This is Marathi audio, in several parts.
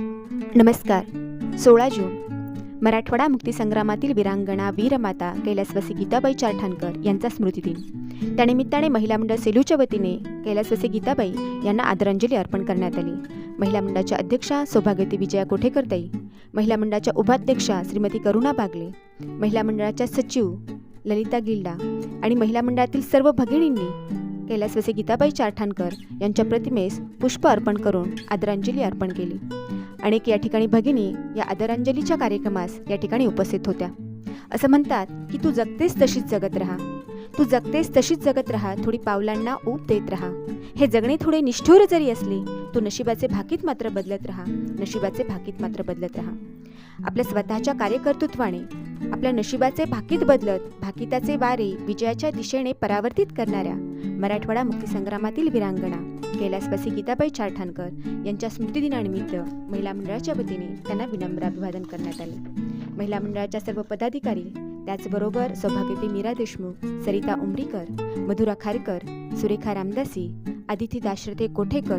नमस्कार. सोळा जून. मराठवाडा मुक्तीसंग्रामातील वीरांगणा वीरमाता कैलासवासी गीताबाई चारठाणकर यांचा स्मृतिदिन त्यानिमित्ताने महिला मंडळ सेलूच्या वतीने कैलासवासी गीताबाई यांना आदरांजली अर्पण करण्यात आली. महिला मंडळाच्या अध्यक्षा सौभाग्यती विजया कोठेकरताई महिला मंडळाच्या उपाध्यक्षा श्रीमती करुणा बागले महिला मंडळाच्या सचिव ललिता गिल्डा आणि महिला मंडळातील सर्व भगिनींनी कैलासवासी गीताबाई चारठाणकर यांच्या प्रतिमेस पुष्प अर्पण करून आदरांजली अर्पण केली. अनेक या ठिकाणी भगिनी या आदरांजलीच्या कार्यक्रमास या ठिकाणी उपस्थित होत्या. असं म्हणतात की तू जगतेस तशीच जगत राहा. तू जगतेस तशीच जगत राहा थोडी पावलांना ऊब देत राहा. हे जगणे थोडे निष्ठुर जरी असले तू नशिबाचे भाकीत मात्र बदलत राहा. नशिबाचे भाकीत मात्र बदलत राहा. आपल्या स्वतःच्या कार्यकर्तृत्वाने आपल्या नशिबाचे भाकीत बदलत भाकिताचे वारे विजयाच्या दिशेने परावर्तित करणाऱ्या मराठवाडा मुक्तीसंग्रामातील विरांगणा. कैलासवासी गीताबाई चारठाणकर यांच्या स्मृतिदिनानिमित्त महिला मंडळाच्या वतीने त्यांना विनम्र अभिवादन करण्यात आले. महिला मंडळाच्या सर्व पदाधिकारी त्याचबरोबर सौभाग्यवती मीरा देशमुख सरिता उमरीकर मधुरा खारकर सुरेखा रामदासी आदिती दाशरथे कोठेकर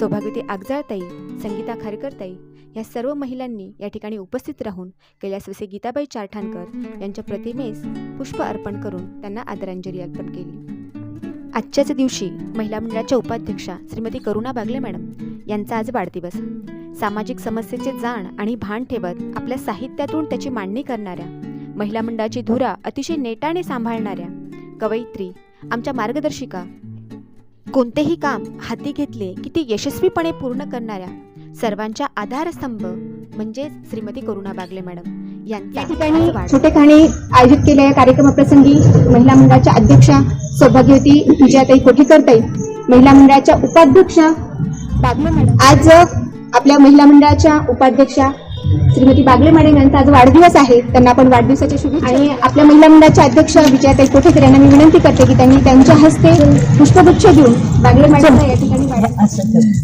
सौभाग्यवती आगजाळताई संगीता खारकरताई या सर्व महिलांनी या ठिकाणी उपस्थित राहून कैलासवसे गीताबाई चारठाणकर यांच्या प्रतिमेस पुष्प अर्पण करून त्यांना आदरांजली अर्पण केली. आजच्याच दिवशी महिला मंडळाच्या उपाध्यक्षा श्रीमती करुणा बागले मॅडम यांचा आज वाढदिवस. सामाजिक समस्येचे जाण आणि भान ठेवत आपल्या साहित्यातून त्याची मांडणी करणाऱ्या महिला मंडळाची धुरा अतिशय नेटाने सांभाळणाऱ्या कवयित्री आमच्या मार्गदर्शिका कोणतेही काम हाती घेतले की ते यशस्वीपणे पूर्ण करणाऱ्या सर्वांच्या आधारस्तंभ म्हणजेच श्रीमती करुणा बागले मॅडम यांचा या ठिकाणी आज वाढदिवस. छोटे खाणी आयोजित केलेल्या कार्यक्रमाप्रसंगी महिला मंडळाच्या अध्यक्षा सौभाग्यवती विजयाताई कोठेकरताई महिला मंडळाच्या उपाध्यक्षा बागले मॅडम. आज आपल्या महिला मंडळाच्या उपाध्यक्षा श्रीमती बागले मॅडम यांचा आज वाढदिवस आहे. त्यांना आपण वाढदिवसाच्या शुभेच्छा आणि आपल्या महिला मंडळाच्या अध्यक्षा विजयाताई कोठेकर यांना मी विनंती करते की त्यांनी त्यांच्या हस्ते पुष्पगुच्छ देऊन बागले मॅडमला या ठिकाणी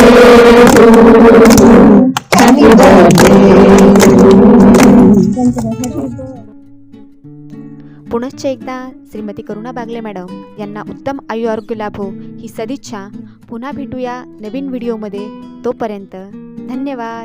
पुनश्च एकदा श्रीमती करुणा बागले मॅडम यांना उत्तम आयु आरोग्य लाभो हो ही सदिच्छा. पुन्हा भेटूया नवीन व्हिडिओमध्ये. तोपर्यंत धन्यवाद.